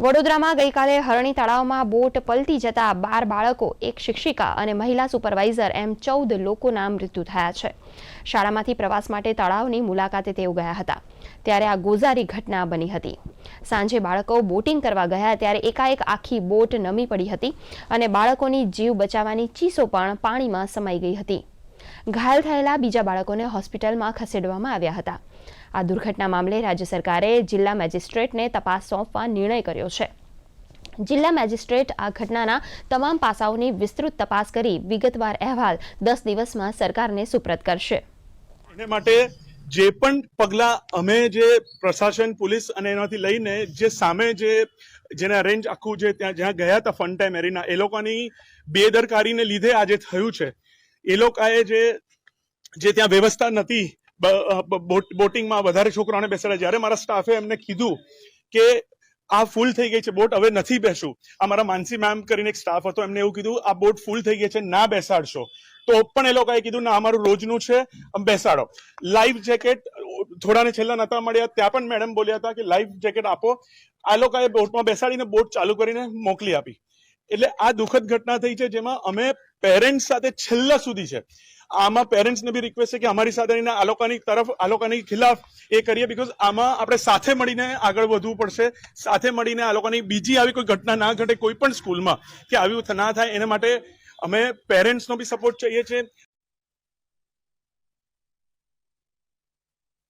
વડોદરામાં ગઈકાલે હરણી તળાવમાં બોટ પલટી જતા બાર બાળકો, એક શિક્ષિકા અને મહિલા સુપરવાઇઝર એમ ચૌદ લોકોના મૃત્યુ થયા છે. શાળામાંથી પ્રવાસ માટે તળાવની મુલાકાતે તેઓ ગયા હતા. ત્યારે આ ગોઝારી ઘટના બની હતી. સાંજે બાળકો બોટિંગ કરવા ગયા ત્યારે એકાએક આખી બોટ નમી પડી હતી અને બાળકોની જીવ બચાવવાની ચીસો પણ પાણીમાં સમાઈ ગઈ હતી. ઘાયલ થયેલા બીજા બાળકોને હોસ્પિટલમાં ખસેડવામાં આવ્યા હતા. આ દુર્ઘટના મામલે રાજ્ય સરકારે જિલ્લા મેજિસ્ટ્રેટને તપાસ સોંપવા નિર્ણય કર્યો છે. જિલ્લા મેજિસ્ટ્રેટ આ ઘટનાના તમામ પાસાઓની વિસ્તૃત તપાસ કરી વિગતવાર અહેવાલ દસ દિવસમાં સરકારને સુપ્રત કરશે. એને માટે જે પણ પગલા અમે જે પ્રશાસન, પોલીસ અને એનાથી લઈને જે સામે જે જેને અરેન્જ આખું જે ત્યાં જ્યાં ગયા હતા ફન ટાઈમ એરીના, એ લોકોની બેદરકારીને લીધે આજે થયું છે. એ લોકોએ જે જે ત્યાં વ્યવસ્થા નથી બોટિંગમાં વધારે છોકરાઓને બેસાડ્યા જ્યારે મારા સ્ટાફે એમને કીધું કે આ ફૂલ થઈ ગઈ છે, બોટ હવે નથી બેસું આ મારા માનસી મેમ કરીને એક સ્ટાફ હતો, એમને એવું કીધું, આ બોટ ફૂલ થઈ ગઈ છે, ના બેસાડશો. તો પણ એ લોકોએ કીધું, ના, અમારું રોજનું છે બેસાડો. લાઈફ જેકેટ થોડાને છેલ્લા નતા મળ્યા, ત્યાં પણ મેડમ બોલ્યા હતા કે લાઈફ જેકેટ આપો. આ લોકોએ બોટમાં બેસાડીને બોટ ચાલુ કરીને મોકલી આપી. એટલે આ દુઃખદ ઘટના થઈ છે જેમાં અમે પેરેન્ટ્સ સાથે છેલ્લા સુધી છે. આમાં પેરેન્ટ્સને બી રિક્વેસ્ટ છે કે અમારી સાથે રહીને આ લોકોની તરફ, આ લોકોની ખિલાફ એ કરીએ બીકોઝ આમાં આપણે સાથે મળીને આગળ વધવું પડશે. સાથે મળીને આ લોકોની બીજી આવી કોઈ ઘટના ના ઘટે કોઈ પણ સ્કૂલમાં કે આવી ના થાય, એના માટે અમે પેરેન્ટ્સનો બી સપોર્ટ ચાહીએ છીએ.